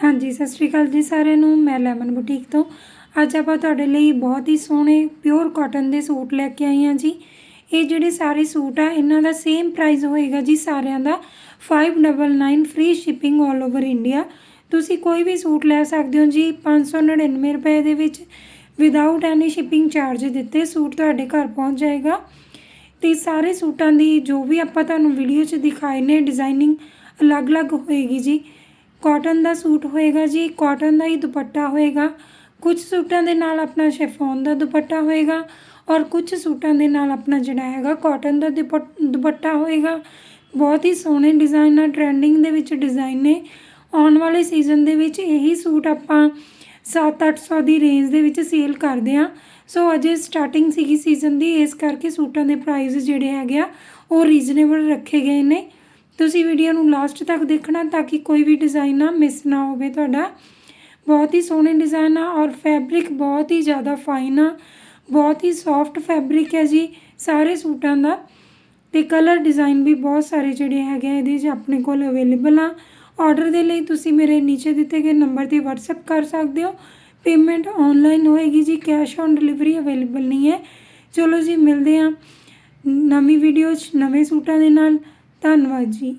ਹਾਂਜੀ, ਸਤਿ ਸ਼੍ਰੀ ਅਕਾਲ ਜੀ ਸਾਰਿਆਂ ਨੂੰ, ਮੈਂ ਲੈਮਨ ਬੁਟੀਕ ਤੋਂ। ਅੱਜ ਆਪਾਂ ਤੁਹਾਡੇ ਲਈ ਬਹੁਤ ਹੀ ਸੋਹਣੇ ਪਿਓਰ ਕਾਟਨ ਦੇ ਸੂਟ ਲੈ ਕੇ ਆਈ ਹਾਂ ਜੀ। ਇਹ ਜਿਹੜੇ ਸਾਰੇ ਸੂਟ ਆ, ਇਹਨਾਂ ਦਾ ਸੇਮ ਪ੍ਰਾਈਸ ਹੋਏਗਾ ਜੀ ਸਾਰਿਆਂ ਦਾ 599 ਫ੍ਰੀ ਸ਼ਿਪਿੰਗ 올 ਓਵਰ ਇੰਡੀਆ ਤੁਸੀਂ ਕੋਈ ਵੀ ਸੂਟ ਲੈ ਸਕਦੇ ਹੋ ਜੀ 599 ਰੁਪਏ ਦੇ ਵਿੱਚ ਵਿਦਆਊਟ ਐਨੀ ਸ਼ਿਪਿੰਗ ਚਾਰਜ ਦਿੱਤੇ, ਸੂਟ ਤੁਹਾਡੇ ਘਰ ਪਹੁੰਚ ਜਾਏਗਾ। ਤੇ ਸਾਰੇ ਸੂਟਾਂ ਦੀ ਜੋ ਵੀ ਆਪਾਂ ਤੁਹਾਨੂੰ ਵੀਡੀਓ 'ਚ ਦਿਖਾਏ ਨੇ ਡਿਜ਼ਾਈਨਿੰਗ ਅਲੱਗ-ਅਲੱਗ ਹੋਏਗੀ ਜੀ। ਕਾਟਨ ਦਾ ਸੂਟ ਹੋਏਗਾ ਜੀ, ਕਾਟਨ ਦਾ ਹੀ ਦੁਪੱਟਾ ਹੋਏਗਾ। ਕੁਝ ਸੂਟਾਂ ਦੇ ਨਾਲ ਆਪਣਾ ਸ਼ਿਫੋਨ ਦਾ ਦੁਪੱਟਾ ਹੋਏਗਾ ਔਰ ਕੁਝ ਸੂਟਾਂ ਦੇ ਨਾਲ ਆਪਣਾ ਜਿਹੜਾ ਹੈਗਾ ਕਾਟਨ ਦਾ ਦੁਪੱਟ- ਦੁਪੱਟਾ ਹੋਏਗਾ। ਬਹੁਤ ਹੀ ਸੋਹਣੇ ਡਿਜ਼ਾਈਨ ਆ ਟ੍ਰੈਂਡਿੰਗ ਦੇ ਵਿੱਚ ਡਿਜ਼ਾਈਨ ਨੇ। ਆਉਣ ਵਾਲੇ ਸੀਜ਼ਨ ਦੇ ਵਿੱਚ ਇਹੀ ਸੂਟ ਆਪਾਂ 7-800 ਦੀ ਰੇਂਜ ਦੇ ਵਿੱਚ ਸੇਲ ਕਰਦੇ ਆ ਸੋ ਅਜੇ ਸਟਾਰਟਿੰਗ ਸੀਗੀ ਸੀਜ਼ਨ ਦੀ, ਇਸ ਕਰਕੇ ਸੂਟਾਂ ਦੇ ਪ੍ਰਾਈਸ ਜਿਹੜੇ ਹੈਗੇ ਆ, ਉਹ ਰੀਜ਼ਨੇਬਲ ਰੱਖੇ ਗਏ ਨੇ। ਤੁਸੀਂ ਵੀਡੀਓ ਨੂੰ ਲਾਸਟ ਤੱਕ ਦੇਖਣਾ ਤਾਂ ਕਿ ਕੋਈ ਵੀ ਡਿਜ਼ਾਈਨ ਨਾ ਮਿਸ ਨਾ ਹੋਵੇ ਤੁਹਾਡਾ। ਬਹੁਤ ਹੀ ਸੋਹਣੇ ਡਿਜ਼ਾਈਨ ਆ ਔਰ ਫੈਬਰਿਕ ਬਹੁਤ ਹੀ ਜ਼ਿਆਦਾ ਫਾਈਨ ਆ। ਬਹੁਤ ਹੀ ਸੌਫਟ ਫੈਬਰਿਕ ਹੈ ਜੀ ਸਾਰੇ ਸੂਟਾਂ ਦਾ। ਤੇ ਕਲਰ ਡਿਜ਼ਾਈਨ ਵੀ ਬਹੁਤ ਸਾਰੇ ਜਿਹੜੇ ਹੈਗੇ ਆ ਇਹਦੇ 'ਚ ਆਪਣੇ ਕੋਲ ਅਵੇਲੇਬਲ ਆ। ਆਰਡਰ ਦੇ ਲਈ ਤੁਸੀਂ ਮੇਰੇ ਨੀਚੇ ਦਿੱਤੇ ਗਏ ਨੰਬਰ ਤੇ WhatsApp ਕਰ ਸਕਦੇ ਹੋ। ਪੇਮੈਂਟ ਆਨਲਾਈਨ ਹੋਏਗੀ ਜੀ ਕੈਸ਼ ਔਨ ਡਿਲੀਵਰੀ ਅਵੇਲੇਬਲ ਨਹੀਂ ਹੈ। ਚਲੋ ਜੀ, ਮਿਲਦੇ ਆ ਨਵੀਂ ਵੀਡੀਓ 'ਚ ਨਵੇਂ ਸੂਟਾਂ ਦੇ ਨਾਲ। ਧੰਨਵਾਦ ਜੀ।